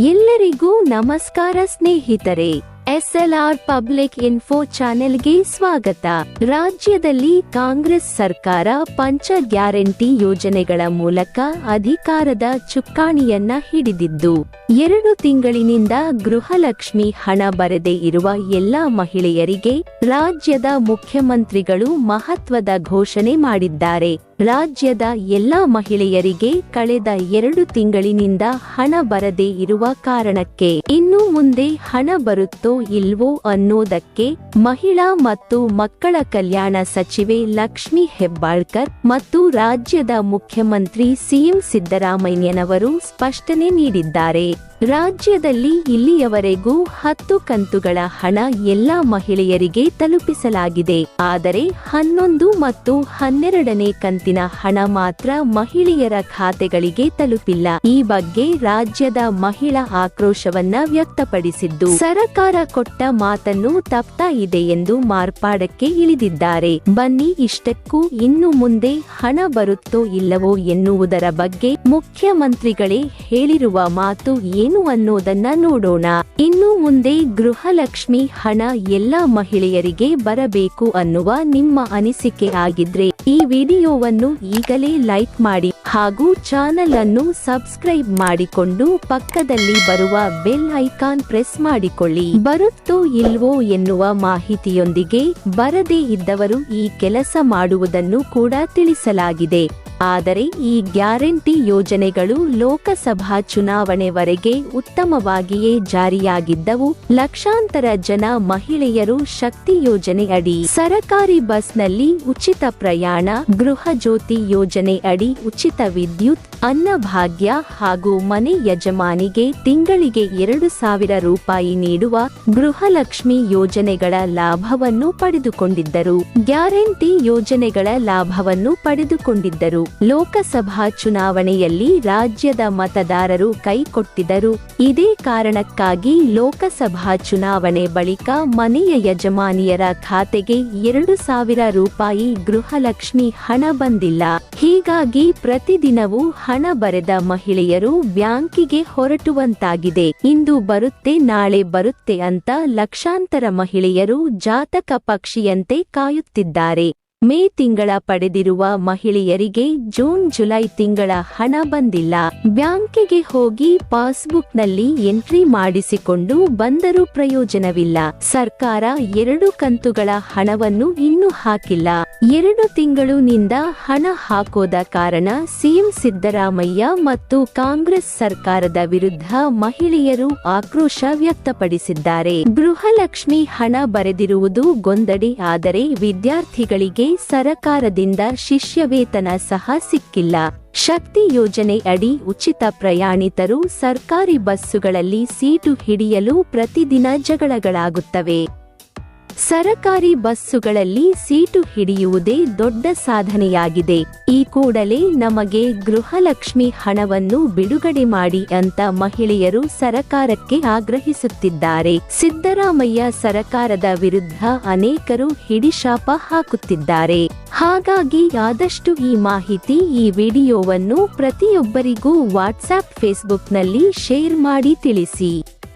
ಎಲ್ಲರಿಗೂ ನಮಸ್ಕಾರ ಸ್ನೇಹಿತರೆ, ಎಸ್ಎಲ್ಆರ್ ಪಬ್ಲಿಕ್ ಇನ್ಫೋ ಚಾನೆಲ್ಗೆ ಸ್ವಾಗತ. ರಾಜ್ಯದಲ್ಲಿ ಕಾಂಗ್ರೆಸ್ ಸರ್ಕಾರ ಪಂಚ ಗ್ಯಾರಂಟಿ ಯೋಜನೆಗಳ ಮೂಲಕ ಅಧಿಕಾರದ ಚುಕ್ಕಾಣಿಯನ್ನ ಹಿಡಿದಿದ್ದು, ಎರಡು ತಿಂಗಳಿನಿಂದ ಗೃಹಲಕ್ಷ್ಮಿ ಹಣ ಬರದೇ ಇರುವ ಎಲ್ಲಾ ಮಹಿಳೆಯರಿಗೆ ರಾಜ್ಯದ ಮುಖ್ಯಮಂತ್ರಿಗಳು ಮಹತ್ವದ ಘೋಷಣೆ ಮಾಡಿದ್ದಾರೆ. ರಾಜ್ಯದ ಎಲ್ಲಾ ಮಹಿಳೆಯರಿಗೆ ಕಳೆದ ಎರಡು ತಿಂಗಳಿನಿಂದ ಹಣ ಬರದೇ ಇರುವ ಕಾರಣಕ್ಕೆ ಇನ್ನು ಮುಂದೆ ಹಣ ಬರುತ್ತೋ ಇಲ್ವೋ ಅನ್ನೋದಕ್ಕೆ ಮಹಿಳಾ ಮತ್ತು ಮಕ್ಕಳ ಕಲ್ಯಾಣ ಸಚಿವೆ ಲಕ್ಷ್ಮಿ ಹೆಬ್ಬಾಳ್ಕರ್ ಮತ್ತು ರಾಜ್ಯದ ಮುಖ್ಯಮಂತ್ರಿ ಸಿಎಂ ಸಿದ್ದರಾಮಯ್ಯನವರು ಸ್ಪಷ್ಟನೆ ನೀಡಿದ್ದಾರೆ. ರಾಜ್ಯದಲ್ಲಿ ಇಲ್ಲಿಯವರೆಗೂ ಹತ್ತು ಕಂತುಗಳ ಹಣ ಎಲ್ಲಾ ಮಹಿಳೆಯರಿಗೆ ತಲುಪಿಸಲಾಗಿದೆ. ಆದರೆ ಹನ್ನೊಂದು ಮತ್ತು ಹನ್ನೆರಡನೇ ಕಂತಿನ ಹಣ ಮಾತ್ರ ಮಹಿಳೆಯರ ಖಾತೆಗಳಿಗೆ ತಲುಪಿಲ್ಲ. ಈ ಬಗ್ಗೆ ರಾಜ್ಯದ ಮಹಿಳಾ ಆಕ್ರೋಶವನ್ನ ವ್ಯಕ್ತಪಡಿಸಿದ್ದು, ಸರಕಾರ ಕೊಟ್ಟ ಮಾತನ್ನು ತಪ್ತಾ ಇದೆ ಎಂದು ಮಾರ್ಪಾಡಕ್ಕೆ ಇಳಿದಿದ್ದಾರೆ. ಬನ್ನಿ ಇಷ್ಟಕ್ಕೂ ಇನ್ನು ಮುಂದೆ ಹಣ ಬರುತ್ತೋ ಇಲ್ಲವೋ ಎನ್ನುವುದರ ಬಗ್ಗೆ ಮುಖ್ಯಮಂತ್ರಿಗಳೇ ಹೇಳಿರುವ ಮಾತು ಏನು? ಅನ್ನೋದನ್ನ ನೋಡೋಣ. ಇನ್ನು ಮುಂದೆ ಗೃಹಲಕ್ಷ್ಮಿ ಹಣ ಎಲ್ಲಾ ಮಹಿಳೆಯರಿಗೆ ಬರಬೇಕು ಅನ್ನುವ ನಿಮ್ಮ ಅನಿಸಿಕೆ ಆಗಿದ್ರೆ ಈ ವಿಡಿಯೋವನ್ನು ಈಗಲೇ ಲೈಕ್ ಮಾಡಿ ಹಾಗೂ ಚಾನೆಲ್ ಅನ್ನು ಸಬ್ಸ್ಕ್ರೈಬ್ ಮಾಡಿಕೊಂಡು ಪಕ್ಕದಲ್ಲಿ ಬರುವ ಬೆಲ್ ಐಕಾನ್ ಪ್ರೆಸ್ ಮಾಡಿಕೊಳ್ಳಿ. ಬರುತ್ತೋ ಇಲ್ವೋ ಎನ್ನುವ ಮಾಹಿತಿಯೊಂದಿಗೆ ಬರದೇ ಇದ್ದವರು ಈ ಕೆಲಸ ಮಾಡುವುದನ್ನು ಕೂಡ ತಿಳಿಸಲಾಗಿದೆ. ಆದರೆ ಈ ಗ್ಯಾರಂಟಿ ಯೋಜನೆಗಳು ಲೋಕಸಭಾ ಚುನಾವಣೆವರೆಗೆ ಉತ್ತಮವಾಗಿಯೇ ಜಾರಿಯಾಗಿದ್ದವು. ಲಕ್ಷಾಂತರ ಜನ ಮಹಿಳೆಯರು ಶಕ್ತಿ ಯೋಜನೆ ಅಡಿ ಸರಕಾರಿ ಬಸ್ನಲ್ಲಿ ಉಚಿತ ಪ್ರಯಾಣ, ಗೃಹ ಜ್ಯೋತಿ ಯೋಜನೆ ಅಡಿ ಉಚಿತ ವಿದ್ಯುತ್, ಅನ್ನಭಾಗ್ಯ ಹಾಗೂ ಮನೆ ಯಜಮಾನಿಗೆ ತಿಂಗಳಿಗೆ ಎರಡು ಸಾವಿರ ರೂಪಾಯಿ ನೀಡುವ ಗೃಹಲಕ್ಷ್ಮಿ ಯೋಜನೆಗಳ ಲಾಭವನ್ನು ಪಡೆದುಕೊಂಡಿದ್ದರು. ಗ್ಯಾರಂಟಿ ಯೋಜನೆಗಳ ಲಾಭವನ್ನು ಪಡೆದುಕೊಂಡಿದ್ದರು. ಲೋಕಸಭಾ ಚುನಾವಣೆಯಲ್ಲಿ ರಾಜ್ಯದ ಮತದಾರರು ಕೈಕೊಟ್ಟಿದ್ದರು. ಇದೇ ಕಾರಣಕ್ಕಾಗಿ ಲೋಕಸಭಾ ಚುನಾವಣೆ ಬಳಿಕ ಮನೆಯ ಯಜಮಾನಿಯರ ಖಾತೆಗೆ ಎರಡು ಸಾವಿರ ರೂಪಾಯಿ ಗೃಹಲಕ್ಷ್ಮಿ ಹಣ ಬಂದಿಲ್ಲ. ಹೀಗಾಗಿ ಪ್ರತಿದಿನವೂ ಹಣ ಬರೆದ ಮಹಿಳೆಯರು ಬ್ಯಾಂಕಿಗೆ ಹೊರಟುವಂತಾಗಿದೆ. ಇಂದು ಬರುತ್ತೆ, ನಾಳೆ ಬರುತ್ತೆ ಅಂತ ಲಕ್ಷಾಂತರ ಮಹಿಳೆಯರು ಜಾತಕ ಪಕ್ಷಿಯಂತೆ ಕಾಯುತ್ತಿದ್ದಾರೆ. ಮೇ ತಿಂಗಳ ಪಡೆದಿರುವ ಮಹಿಳೆಯರಿಗೆ ಜೂನ್, ಜುಲೈ ತಿಂಗಳ ಹಣ ಬಂದಿಲ್ಲ. ಬ್ಯಾಂಕಿಗೆ ಹೋಗಿ ಪಾಸ್ಬುಕ್ನಲ್ಲಿ ಎಂಟ್ರಿ ಮಾಡಿಸಿಕೊಂಡು ಬಂದರೂ ಪ್ರಯೋಜನವಿಲ್ಲ. ಸರ್ಕಾರ ಎರಡು ಕಂತುಗಳ ಹಣವನ್ನು ಇನ್ನೂ ಹಾಕಿಲ್ಲ. ಎರಡು ತಿಂಗಳಿನಿಂದ ಹಣ ಹಾಕೋದ ಕಾರಣ ಸಿಎಂ ಸಿದ್ದರಾಮಯ್ಯ ಮತ್ತು ಕಾಂಗ್ರೆಸ್ ಸರ್ಕಾರದ ವಿರುದ್ಧ ಮಹಿಳೆಯರು ಆಕ್ರೋಶ ವ್ಯಕ್ತಪಡಿಸಿದ್ದಾರೆ. ಗೃಹಲಕ್ಷ್ಮಿ ಹಣ ಬರೆದಿರುವುದು ಗೊಂದಡಿ, ಆದರೆ ವಿದ್ಯಾರ್ಥಿಗಳಿಗೆ ಸರಕಾರದಿಂದ ಶಿಷ್ಯವೇತನ ಸಹ ಸಿಕ್ಕಿಲ್ಲ. ಶಕ್ತಿ ಯೋಜನೆ ಅಡಿ ಉಚಿತ ಪ್ರಯಾಣಿತರು ಸರ್ಕಾರಿ ಬಸ್ಸುಗಳಲ್ಲಿ ಸೀಟು ಹಿಡಿಯಲು ಪ್ರತಿದಿನ ಜಗಳಗಳಾಗುತ್ತವೆ. ಸರಕಾರಿ ಬಸ್ಸುಗಳಲ್ಲಿ ಸೀಟು ಹಿಡಿಯುವುದೇ ದೊಡ್ಡ ಸಾಧನೆಯಾಗಿದೆ. ಈ ಕೂಡಲೇ ನಮಗೆ ಗೃಹಲಕ್ಷ್ಮಿ ಹಣವನ್ನು ಬಿಡುಗಡೆ ಮಾಡಿ ಅಂತ ಮಹಿಳೆಯರು ಸರಕಾರಕ್ಕೆ ಆಗ್ರಹಿಸುತ್ತಿದ್ದಾರೆ. ಸಿದ್ದರಾಮಯ್ಯ ಸರಕಾರದ ವಿರುದ್ಧ ಅನೇಕರು ಹಿಡಿಶಾಪ ಹಾಕುತ್ತಿದ್ದಾರೆ. ಹಾಗಾಗಿ ಆದಷ್ಟು ಈ ಮಾಹಿತಿ ಈ ವಿಡಿಯೋವನ್ನು ಪ್ರತಿಯೊಬ್ಬರಿಗೂ ವಾಟ್ಸ್ಆಪ್ ಫೇಸ್ಬುಕ್ನಲ್ಲಿ ಶೇರ್ ಮಾಡಿ ತಿಳಿಸಿ.